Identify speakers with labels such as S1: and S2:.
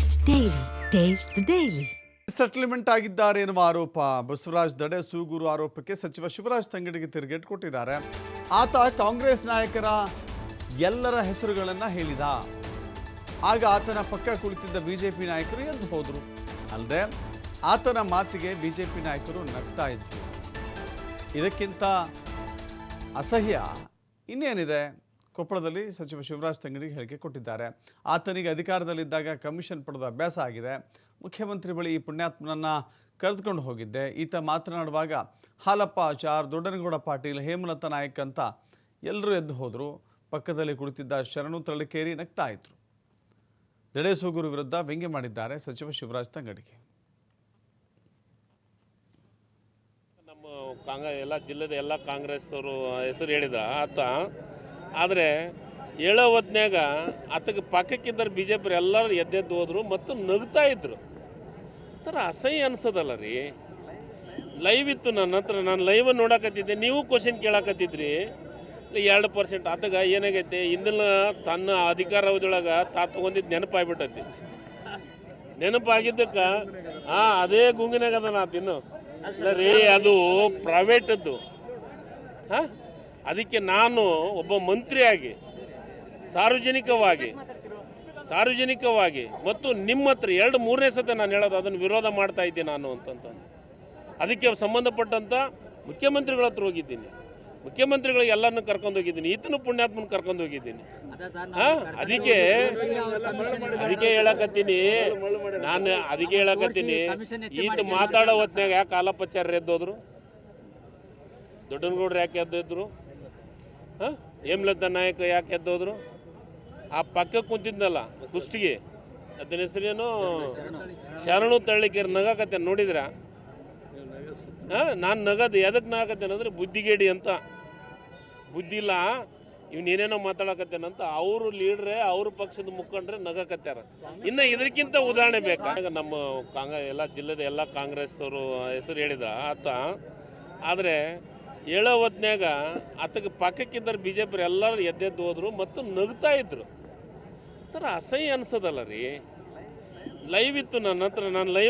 S1: Taste daily taste daily
S2: settlement ಆಗಿದ್ದಾರೆ ಎನ್ನುವ ಆರೋಪ. ಬಸವರಾಜ್ ದಡೆ ಸೂಗೂರು ಆರೋಪಕ್ಕೆ ಸಚಿವ ಶಿವರಾಜ್ ತಂಗಡಿಗೆ ತಿರುಗೇಟ್ ಕೊಟ್ಟಿದ್ದಾರೆ. ಆತ ಕಾಂಗ್ರೆಸ್ ನಾಯಕರ ಎಲ್ಲರ ಹೆಸರುಗಳನ್ನು ಹೇಳಿದ. ಆಗ ಆತನ ಪಕ್ಕ ಕುಳಿತಿದ್ದ ಬಿಜೆಪಿ ನಾಯಕರು ಎದ್ದು ಹೋದರು. ಅಲ್ಲದೆ ಆತನ ಮಾತಿಗೆ ಬಿಜೆಪಿ ನಾಯಕರು ನಗ್ತಾ ಇದ್ರು. ಇದಕ್ಕಿಂತ ಅಸಹ್ಯ ಇನ್ನೇನಿದೆ? ಕೊಪ್ಪಳದಲ್ಲಿ ಸಚಿವ ಶಿವರಾಜ್ ತಂಗಡಿಗೆ ಹೇಳಿಕೆ ಕೊಟ್ಟಿದ್ದಾರೆ. ಆತನಿಗೆ ಅಧಿಕಾರದಲ್ಲಿದ್ದಾಗ ಕಮಿಷನ್ ಪಡೆದ ಅಭ್ಯಾಸ ಆಗಿದೆ. ಮುಖ್ಯಮಂತ್ರಿ ಬಳಿ ಈ ಪುಣ್ಯಾತ್ಮನನ್ನು ಕರೆದುಕೊಂಡು ಹೋಗಿದ್ದೆ. ಈತ ಮಾತನಾಡುವಾಗ, ಹಾಲಪ್ಪ, ಆಚಾರ್, ದೊಡ್ಡನಗೌಡ ಪಾಟೀಲ್, ಹೇಮಲತ ನಾಯಕ್ ಅಂತ ಎಲ್ಲರೂ ಎದ್ದು ಹೋದರು. ಪಕ್ಕದಲ್ಲಿ ಕುಳಿತಿದ್ದ ಶರಣು ತಳಕೇರಿ ನಗ್ತಾ ಇದ್ರು. ಜಡೇಸೂಗೂರು ವಿರುದ್ಧ ವ್ಯಂಗ್ಯ ಮಾಡಿದ್ದಾರೆ ಸಚಿವ ಶಿವರಾಜ್ ತಂಗಡಿಗೆ.
S3: ನಮ್ಮ ಕಾಂಗ್ರೆಸ್ ಎಲ್ಲ ಜಿಲ್ಲೆದ ಎಲ್ಲ ಕಾಂಗ್ರೆಸ್ ಅವರು ಹೆಸರು ಹೇಳಿದ ಆತ ಆದರೆ ಹೇಳೋ ಹೊತ್ನ್ಯಾಗ ಆತಗೆ ಪಕ್ಕಕ್ಕಿದ್ದರು ಬಿ ಜೆ ಪಿ ಎಲ್ಲರೂ ಎದ್ದೆದ್ದು ಹೋದರು ಮತ್ತು ನಗ್ತಾ ಇದ್ರು. ಥರ ಅಸಹ್ಯ ಅನ್ಸೋದಲ್ಲ ರೀ. ಲೈವ್ ಇತ್ತು ನನ್ನ ಹತ್ರ, ನಾನು ಲೈವ್ ನೋಡಕತ್ತಿದ್ದೆ. ನೀವು ಕ್ವಶನ್ ಕೇಳಕತ್ತಿದ್ರಿ. ಎರಡು ಪರ್ಸೆಂಟ್ ಆತಗ ಏನಾಗೈತೆ? ಇಂದಿನ ತನ್ನ ಅಧಿಕಾರಾವಧಿಯೊಳಗೆ ತಾ ತೊಗೊಂಡಿದ್ದು ನೆನಪಾಗ್ಬಿಟ್ಟೈತಿ. ನೆನಪಾಗಿದ್ದಕ್ಕೆ ಹಾಂ ಅದೇ ಗುಂಗಿನಾಗ ಅದ ನಾ ತಿನ್ನು ರೀ, ಅದು ಪ್ರೈವೇಟದ್ದು ಹಾಂ? ಅದಕ್ಕೆ ನಾನು ಒಬ್ಬ ಮಂತ್ರಿಯಾಗಿ, ಸಾರ್ವಜನಿಕವಾಗಿ ಸಾರ್ವಜನಿಕವಾಗಿ ಮತ್ತು ನಿಮ್ಮ ಹತ್ರ ಎರಡು ಮೂರನೇ ಸತಿ ನಾನು ಹೇಳೋದು ಅದನ್ನು ವಿರೋಧ ಮಾಡ್ತಾ ಇದ್ದೀನಿ ನಾನು ಅಂತಂತಂದು. ಅದಕ್ಕೆ ಸಂಬಂಧಪಟ್ಟಂಥ ಮುಖ್ಯಮಂತ್ರಿಗಳ ಹತ್ರ ಹೋಗಿದ್ದೀನಿ. ಮುಖ್ಯಮಂತ್ರಿಗಳಿಗೆ ಎಲ್ಲರನ್ನು ಕರ್ಕೊಂಡು ಹೋಗಿದ್ದೀನಿ. ಈತನು ಪುಣ್ಯಾತ್ಮನ ಕರ್ಕೊಂಡು ಹೋಗಿದ್ದೀನಿ. ಹಾಂ, ಅದಕ್ಕೆ ಅದಕ್ಕೆ ಹೇಳಕತ್ತೀನಿ. ನಾನು ಅದಕ್ಕೆ ಹೇಳಕತ್ತೀನಿ. ಈತ ಮಾತಾಡೋ ಹೊತ್ನ್ಯಾಗ ಯಾಕೆ ಆಲಪಚಾರ್ಯ ಎದ್ದೋದ್ರು? ದೊಡ್ಡನಗೌಡ್ರು ಯಾಕೆ ಎದ್ದಿದ್ರು? ಹಾಂ? ಹೇಮಲತಾ ನಾಯಕ ಯಾಕೆ ಎದ್ದೋದ್ರು? ಆ ಪಕ್ಕ ಕುಂತಿದ್ನಲ್ಲ, ಕುಷ್ಟಿಗೆ. ಅದನ್ನ ಹೆಸರೇನು ಶರಣು ತಳ್ಳಿಕೆರೆ ನಗಾಕತ್ತೆ ನೋಡಿದ್ರ? ಹಾಂ, ನಾನು ನಗದು ಎದಕ್ಕೆ ನಗಾಕತ್ತೇನೆ ಬುದ್ಧಿಗೇಡಿ ಅಂತ. ಬುದ್ಧಿ ಇಲ್ಲ, ಇವ್ನು ಏನೇನೋ ಮಾತಾಡಕತ್ತೇನಂತ ಅವರು ಲೀಡ್ರೆ, ಅವ್ರ ಪಕ್ಷದ ಮುಖಂಡ್ರೆ ನಗಕತ್ತಾರ ಇನ್ನು ಇದಕ್ಕಿಂತ ಉದಾಹರಣೆ ಬೇಕಾ? ನಮ್ಮ ಕಾಂಗ್ರೆಸ್ ಎಲ್ಲ ಜಿಲ್ಲೆದ ಎಲ್ಲ ಕಾಂಗ್ರೆಸ್ ಅವರು ಹೆಸರು ಹೇಳಿದ ಆತ. ಆದರೆ ಹೇಳೋ ಹೊತ್ನ್ಯಾಗ ಆತಗೆ ಪಕ್ಕಕ್ಕಿದ್ದರು ಬಿ ಜೆ ಪಿ ಎಲ್ಲರೂ ಎದ್ದೆದ್ದು ಹೋದರು ಮತ್ತು ನಗ್ತಾ ಇದ್ರು. ಥರ ಅಸಹ್ಯ ಅನ್ಸೋದಲ್ಲ ರೀ. ಲೈವ್ ಇತ್ತು ನನ್ನ ಹತ್ರ ನಾನು ಲೈವ್